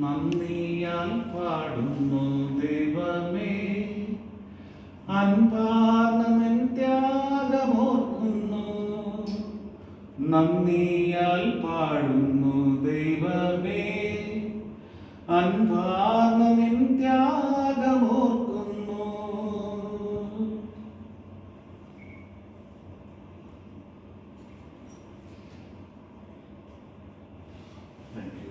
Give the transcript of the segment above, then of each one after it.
നന്ദിയാൽ പാടുന്നു ദൈവമേ. അൻപാർന്ന നിൻ ത്യാഗമോർക്കുന്നു നന്ദിയാൽ പാടുന്നു ദൈവമേ. അൻപാർന്ന നിൻ ത്യാഗമോർക്കുന്നു Thank you.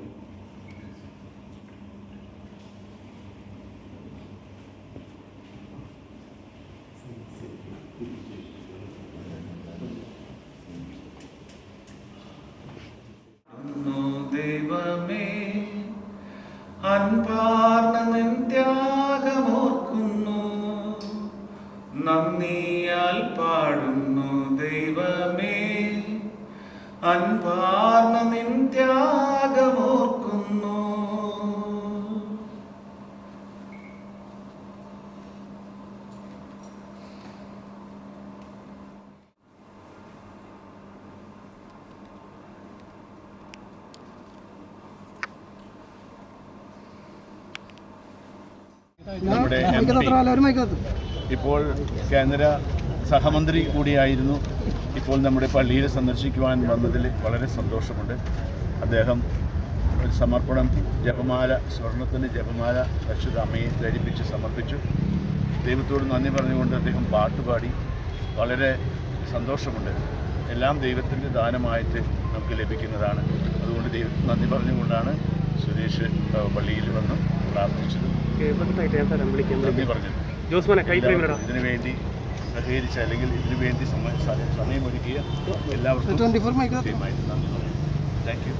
ദൈവമേ അൻപാർന്ന നിൻ ത്യാഗമോർക്കുന്നു നന്ദിയാൽ പാടുന്നു ദൈവമേ അൻപാർന്ന നിൻ ത്യാഗമോർക്കുന്നു നമ്മുടെ ഇപ്പോൾ കേന്ദ്ര സഹമന്ത്രി കൂടിയായിരുന്നു. ഇപ്പോൾ നമ്മുടെ പള്ളിയിൽ സന്ദർശിക്കുവാൻ വന്നതിൽ വളരെ സന്തോഷമുണ്ട്. അദ്ദേഹം ഒരു സമർപ്പണം ജപമാല സ്വർണത്തിന് ജപമാല പരിശുദ്ധ അമ്മയെ ധരിപ്പിച്ച് സമർപ്പിച്ചു. ദൈവത്തോട് നന്ദി പറഞ്ഞുകൊണ്ട് അദ്ദേഹം പാട്ടുപാടി. വളരെ സന്തോഷമുണ്ട്. എല്ലാം ദൈവത്തിന്റെ ദാനമായിട്ട് നമുക്ക് ലഭിക്കുന്നതാണ്. അതുകൊണ്ട് ദൈവത്തിന് നന്ദി പറഞ്ഞുകൊണ്ടാണ് സുരേഷ് പള്ളിയിൽ വന്ന്. പ്രാർത്ഥിച്ചത് ഇതിനു വേണ്ടി സഹകരിച്ച അല്ലെങ്കിൽ ഇതിനു വേണ്ടി സമയം സമയമൊരുക്കിയ എല്ലാവർക്കും താങ്ക് യു